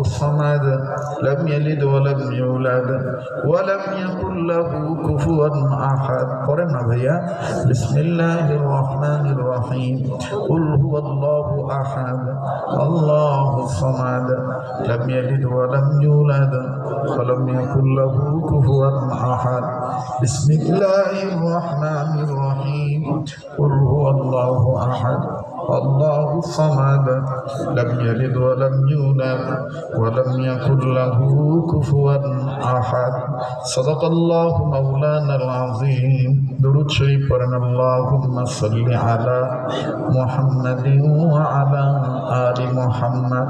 الصمد لم يلد ولم يولد ولم يكن له كفوا أحد. قرنا بيا بسم الله الرحمن الرحيم قل هو الله أحد الله الصمد لم يلد ولم يولد ولم يكن له كفوا أحد. بسم الله الرحمن الرحيم. قل هو الله أحد. الله الصمد لم يلد ولم يولد ولم يكن له كفوا أحد. صدق الله مولانا العظيم. درود شريف اللهم صل على محمد وعلى آل محمد.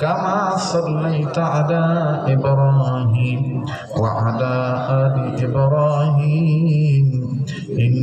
كما صليت على إبراهيم وعلى آل إبراهيم.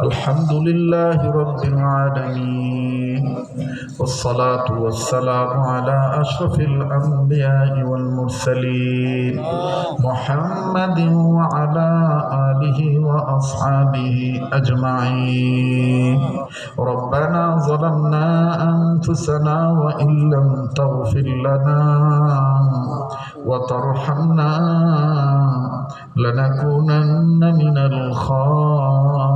الحمد لله رب العالمين والصلاة والسلام على أشرف الأنبياء والمرسلين محمد وعلى آله وأصحابه أجمعين. ربنا ظلمنا أنفسنا وإن لم تغفر لنا وترحمنا لنكونن من الخاسرين.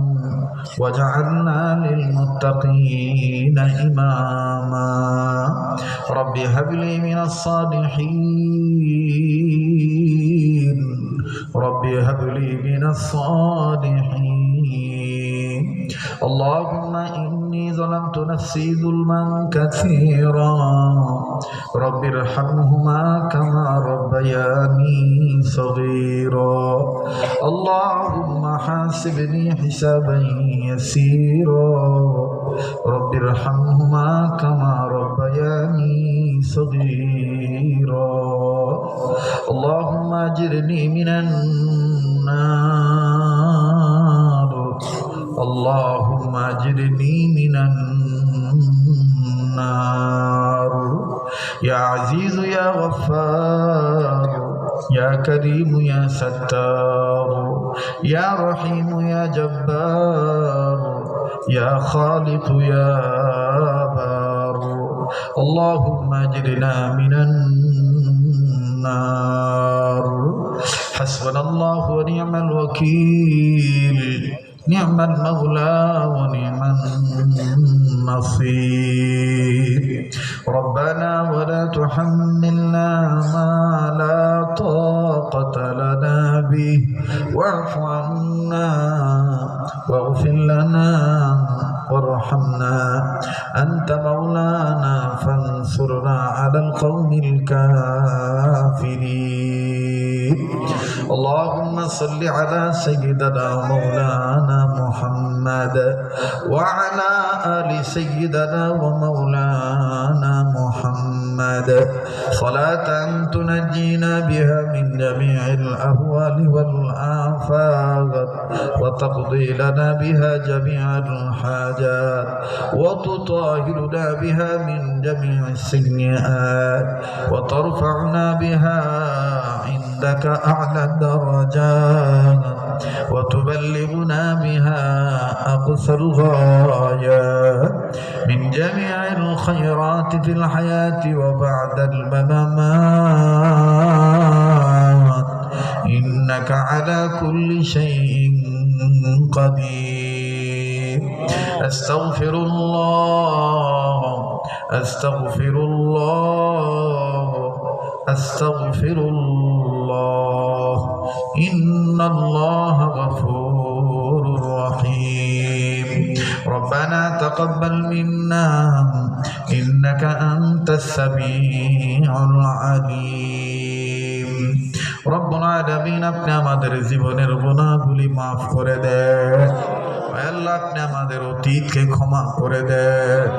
واجعلنا للمتقين إماما. رب هب لي من الصالحين. رب هب لي من الصالحين. اللهم إني ظلمت نفسي ظلما كثيرا. رب ارحمهما كما ربياني صغيرا. اللهم حاسبني حسابا يسيرا. رب ارحمهما كما ربياني صغيرا. اللهم اجرني من النار. اللهم اجرني من النار. يا عزيز يا غفار يا كريم يا ستار يا رحيم يا جبار يا خالق يا بار اللهم اجرنا من النار. حسبنا الله ونعم الوكيل نعم المولى ونعم النصير. ربنا ولا تحملنا ما لا طاقة لنا به. واعف عنا واغفر لنا وارحمنا. أنت مولانا فانصرنا على القوم الكافرين. اللهم صل على سيدنا مولانا محمد وعلى آل سيدنا ومولانا محمد. صلاة تنجينا بها من جميع الأهوال والآفات وتقضي لنا بها جميع الحاجات وتطهرنا بها من جميع السيئات وترفعنا بها عندك أعلى الدرجات وتبلغنا بها أقصى الغايات من جميع الخيرات في الحياة وبعد الممات. إنك على كل شيء قدير. أستغفر الله. أستغفر الله. أستغفر الله. إن الله غفور رحيم ربنا تقبل منا إنك أنت السميع العليم রব্বুল আলামিন আপনি আমাদের জীবনের গুনাহগুলি মাফ করে দেন আল্লাহ আপনি আমাদের অতীতকে ক্ষমা করে দেন।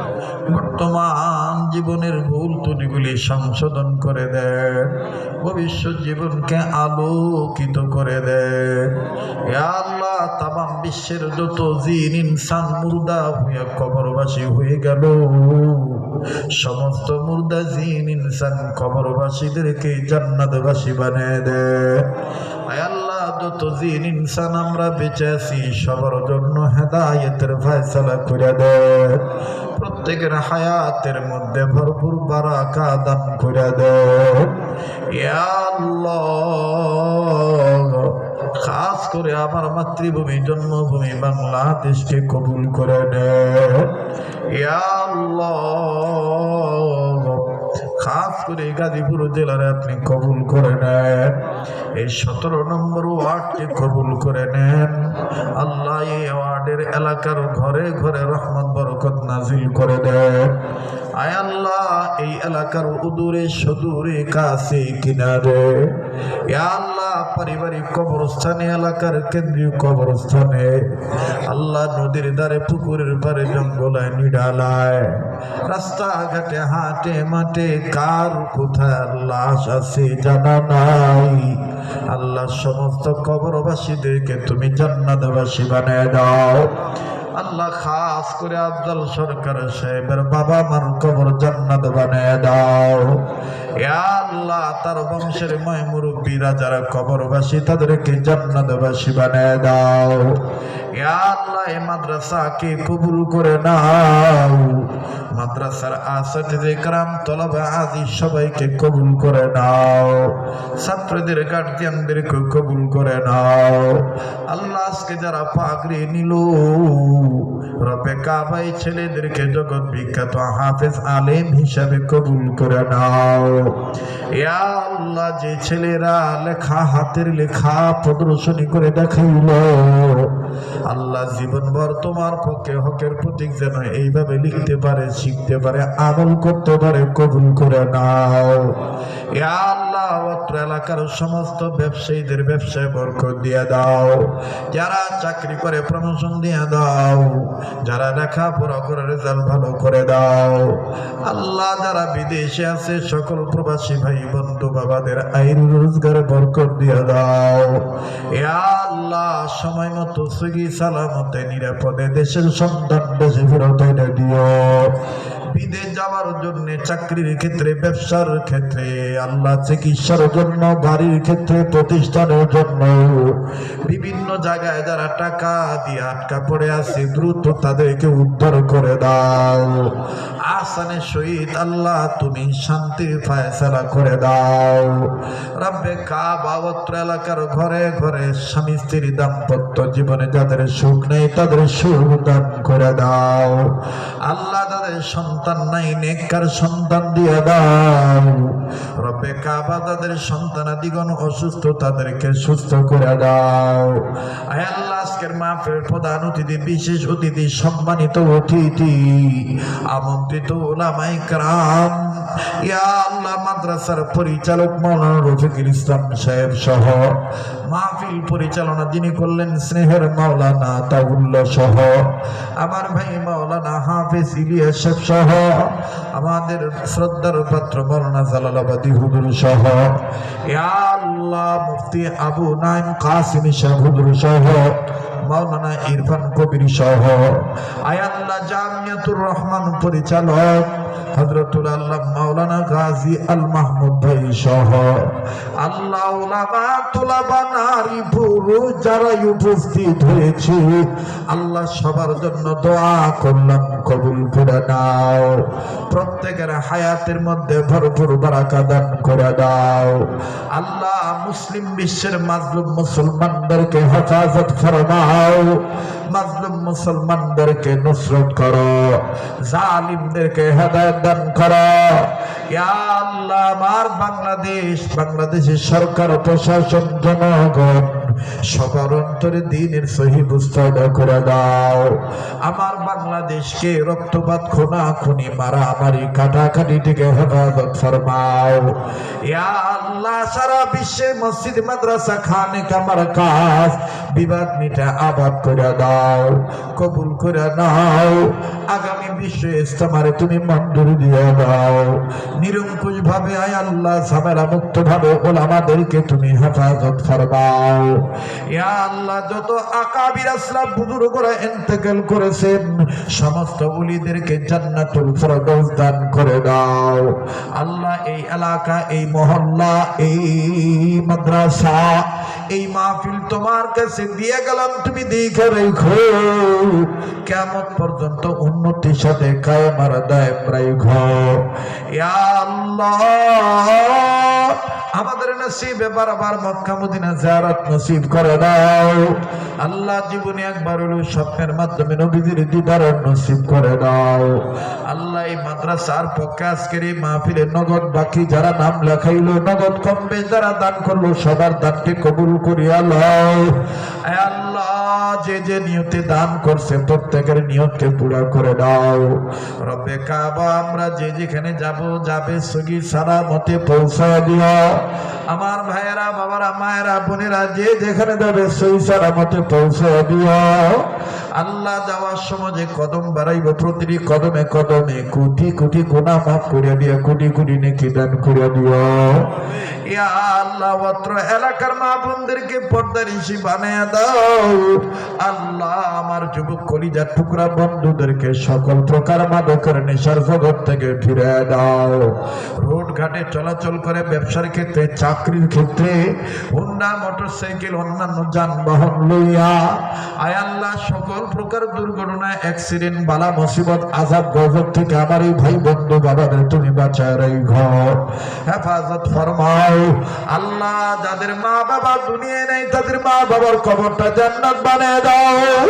বর্তমান জীবনের ভুল ত্রুটিগুলি সংশোধন করে দেন। ভবিষ্যৎ জীবনকে আলোকিত করে দেন। আল্লাহ তামাম বিশ্বের যত জিন, ইনসান, মুর্দা হয়ে কবরবাসী হয়ে গেল। সমস্ত মুর্দা, জিন, ইনসান কবরবাসীদেরকে জান্নাতবাসী বানিয়ে দেয় আয় জিন ইনসান আমরা বেঁচে আছি, সবার জন্য হেদায়েতের ফয়সালা করে দেয় প্রত্যেকের হায়াতের মধ্যে ভরপুর বারাকা দান করে দেয় খাস করে আমার মাতৃভূমি, জন্মভূমি বাংলাদেশকে কবুল করে ইয়া আল্লাহ করে গাজীপুর জেলার আপনি কবুল করে নেন। এই সতেরো নম্বর ওয়ার্ডকে কবুল করে নেন। আল্লাহ এই ওয়ার্ডের এলাকার ঘরে ঘরে রহমত, বরকত নাজিল করে দেন। আয় আল্লাহ, এই এলাকার উদূরে সদূরে কাছে কিনারে। আল্লাহ পারিবারিক কবরস্থানে, এলাকার কেন্দ্রীয় কবরস্থানে। আল্লাহ নদীর ধারে, পুকুরের পারে জঙ্গলায় নিডালায়। রাস্তাঘাটে হাটে মাঠে, কার কোথায় লাশ আছে জানা নাই। আল্লাহ সমস্ত কবরবাসীদেরকে তুমি জান্নাতবাসী বানিয়ে দাও। আল্লাহ খাস করে আফজল সরকার সাহেবের বাবা মার কবর জান্নাত বানিয়ে দাও। ইয়া আল্লাহ তার বংশের ময় মুরব্বীরা যারা কবরবাসী তাদেরকে জান্নাতবাসী বানিয়ে দাও। ইয়া আল্লাহ, এই মাদ্রাসাকে কবুল করে নাও। মাদ্রাসার আসাতে কারাম তলবে আজি সবাইকে কবুল করে নাও। ছাত্রদের গার্জিয়ানদেরকে কবুল করে নাও। আল্লাহ আজকে যারা পাগড়ি নিল, রবে কাবাই ছেলেদেরকে জগৎ বিখ্যাত হাফেজ আলেম হিসাবে কবুল করে নাও। আল্লাহ, যে ছেলেরা লেখা, হাতের লেখা প্রদর্শনী করে দেখাইল, আল্লাহ জীবনভর তোমার পক্ষে হকের প্রতীক যেন এইভাবে লিখতে পারে, শিখতে পারে, আমল করতে পারে, কবুল করে নাও। আল্লাহ, অত্র এলাকার সমস্ত ব্যবসায়ীদের ব্যবসায় বরকত দিয়ে দাও। যারা চাকরি করে প্রমোশন দিয়ে দাও। যারা লেখাপড়া করে রেজাল্ট ভালো করে দাও। আল্লাহ, যারা বিদেশে আছে, সকল প্রবাসী ভাই বন্ধু বাবাদের আইন রোজগার বরকত দিয়ে দাও। আল্লাহ সময় মতো সুগি সালামতে নিরাপদে দেশের সন্তান দেশে ফেরত দিও। বিদেশ যাওয়ার জন্য চাকরির ক্ষেত্রে, ব্যবসার ক্ষেত্রে, আল্লাহ চিকিৎসার জন্য বাড়ির ক্ষেত্রে, প্রতিষ্ঠানের জন্য। বিভিন্ন জায়গায় যারা টাকা দিয়ে আটকা পড়ে আছে, দ্রুত তাদেরকে উদ্ধার করে দাও। আসানের সহিত আল্লাহ তুমি শান্তির ফায়সালা করে দাও। রাব্বে কা বাবত্র এলাকার ঘরে ঘরে স্বামী স্ত্রী দাম্পত্য জীবনে যাদের সুখ নেই, তাদের সুখ দান করে দাও। আল্লাহ তাদের সন্তান নাই, নেককার সন্তান দিয়ে দাও। রব্বে কাবা তাদের সন্তানাদিগণ অসুস্থ, তাদেরকে সুস্থ করে দাও। আয় আল্লাহ, আজকের মাহফিল প্রধান অতিথি, বিশেষ অতিথি, সম্মানিত অতিথি, আমন্ত্রিত ওলামাই ক্রাম, ইয়া আল্লাহ, মাদ্রাসার পরিচালক মৌলানা রফিকুল ইসলাম সাহেব সহ মাহফিল পরিচালনা যিনি করলেন স্নেহের মাওলানা তাউল্লাহ সহ। আমার ভাই মাওলানা হাফিজ ইলিয়াস সাহেব সহ। আমাদের শ্রদ্ধার পাত্র মৌলানা জালালাবাদী হুদুর সহ। আল্লাহ মুফতি আবু নাইম কাসিম শাহ হুদুর সহ। মাওলানা ইরফান কবির সহ। আয়াল্লাহ জামিয়াতুর রহমান পরিচালক। হজরতুল আল্লাহ মাওলানা গাজী আল মাহমুদ ভাই সহ আল্লাহ তুলাবা নারী পুরুষ উপস্থিত হয়েছে, আল্লাহ সবার জন্য দোয়া করলাম, কবুল করে নাও। প্রত্যেকের হায়াতের মধ্যে ভরপুর বারাকা দান করে দাও। আল্লাহ মুসলিম বিশ্বের মাজলুম মুসলমানদেরকে হেফাজত ফরমাও। মাজলুম মুসলমানদেরকে নুসরত করো। জালিমদেরকে হেদায়ত দান করো আল্লাহ, আমার বাংলাদেশ, বাংলাদেশের সরকার, প্রশাসন, জনগণ, সবার অন্তরে দিনের সহি বুঝতে করে দাও। আমার বাংলাদেশকে রক্তপাত, খুনা, খুনি মারা মারামারি, কাটাকাটি থেকে হেফাজত ফরমাও। ইয়া আল্লাহ, সারা বিশ্বে মসজিদ, মাদ্রাসা, খানে, কামার, কাজ বিবাদ মিটা আবাদ করে দাও, কবুল করে নাও। আগামী বিশ্ব ইস্তেমারে তুমি মঞ্জুর দিয়ে দাও। নিরঙ্কুশ ভাবে আয় আল্লাহ, ঝামেলা মুক্ত ভাবে ওলামাদেরকে তুমি হেফাজত ফরমাও। ইয়া আল্লাহ, যত আকাবির আসলাম, বুজুর্গরা ইন্তেকাল করেছেন, সমস্ত উলিদেরকে জান্নাতুল ফেরদৌস দান করে দাও। আল্লাহ, এই এলাকা, এই মহল্লা, এই মাদ্রাসা, এই মাহফিল তোমার কাছে দিয়ে গেলাম তুমি দেখে রেখো। কেমন পর্যন্ত উন্নতির সাথে কায়মার দেয় প্রায় ইয়া আল্লাহ! আমাদের নসিবে বারবার মক্কা মদিনা জিয়ারত নসিব করে দাও। আল্লাহ জীবনে একবার হলো স্বপ্নের মাধ্যমে নবীদের দিদার নসিব করে দাও। আল্লাহ এই মাদ্রাসার পক্ষে আজকের এই মাহফিলে নগদ বাকি যারা নাম লেখাইলো, নগদ কম বেশ যারা দান করল, সবার দানকে কবুল করিয়া লও। আল্লাহ যে যে নিয়তে দান করছে, প্রত্যেকের নিয়তকে পুরা করে দাও রবে কাবা, আমরা যে যেখানে যাব, যাবে সগি সারা মতে পৌঁছা দিও আমার ভাইয়েরা, বাবারা, মায়েরা, বোনেরা, যে যেখানে যাবে সই সারা মতে পৌঁছা দিও আল্লাহ যাওয়ার সময় যে কদম বাড়াইব, প্রতিটি কদমে কদমে কোটি কোটি গোনা মাফ করিয়া দিয়া, কোটি কোটি নেকি দান করিয়া দিও ইয়া আল্লাহ, অত্র এলাকার মা বোনদেরকে পর্দার ঋষি বানায় দাও। আল্লাহ, আমার যুবক কলিজার টুকরা বন্ধুদেরকে সকল প্রকার মাদকের নেশার জগৎ থেকে ফিরে দাও। রোড ঘাটে চলাচল করে ব্যবসার ক্ষেত্রে, চাকরির ক্ষেত্রে, হুন্ডা, মোটরসাইকেল, অন্যান্য যানবাহন লইয়া। আয় আল্লাহ, সকল প্রকার দুর্ঘটনা অ্যাক্সিডেন্ট বালা মুসিবত, আজাব, গজব থেকে আমার এই ভাই বন্ধু বাবাদের তুমি বাঁচায় রেখ। হেফাজত ফরমাও। আল্লাহ যাদের মা বাবা দুনিয়ায় নেই, তাদের মা বাবার কবরটা জান্নাত বানিয়ে দাও।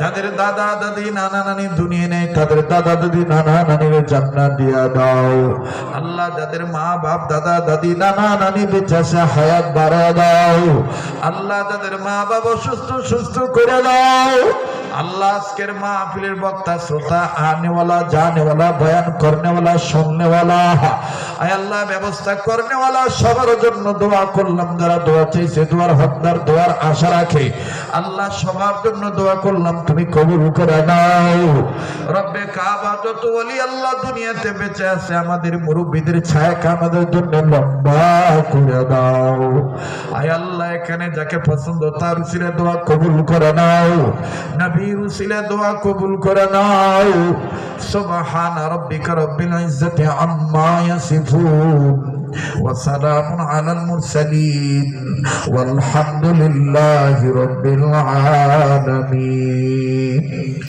যাদের দাদা, দাদি, নানা, নানি দুনিয়া নেই, তাদের দাদা, দাদি, নানা, নানির জান্নাত দিয়া দাও। আল্লাহ যাদের মা বাপ, দাদা, দাদি, নানা, নানি বেঁচে হায়াত বাড়া দাও। আল্লাহ যাদের মা বাবা সুস্থ সুস্থ করে দাও। আল্লাহ আজকের মাহফিলের বক্তা, শ্রোতা, আনেওয়ালা, জানেওয়ালা, বয়ান করনেওয়ালা আল্লাহ, ব্যবস্থা করনেওয়ালা, সবার জন্য দোয়া করলাম, যারা দোয়া দোয়ার হকদার, দোয়ার আশা রাখে। আল্লাহ সবার জন্য দোয়া করলাম, তুমি কবুল করে নাও। রব্বে কাবা, যত আল্লাহ দুনিয়াতে বেঁচে আছে, আমাদের মুরব্বীদের ছায়াকে আমাদের জন্য লম্বা করে দাও। আয় আল্লাহ, এখানে যাকে পছন্দ, তার উসিলে দোয়া কবুল করে নাও। নবীর উসিলা দোয়া কবুল করে নাও। সুবহান রাব্বিকা রব্বিল ইজ্জাতি আম্মা ইয়াসিফুন। ওয়া সালামুন আলাল মুরসালিন। ওয়ালহামদুলিল্লাহি রাব্বিল আলামিন।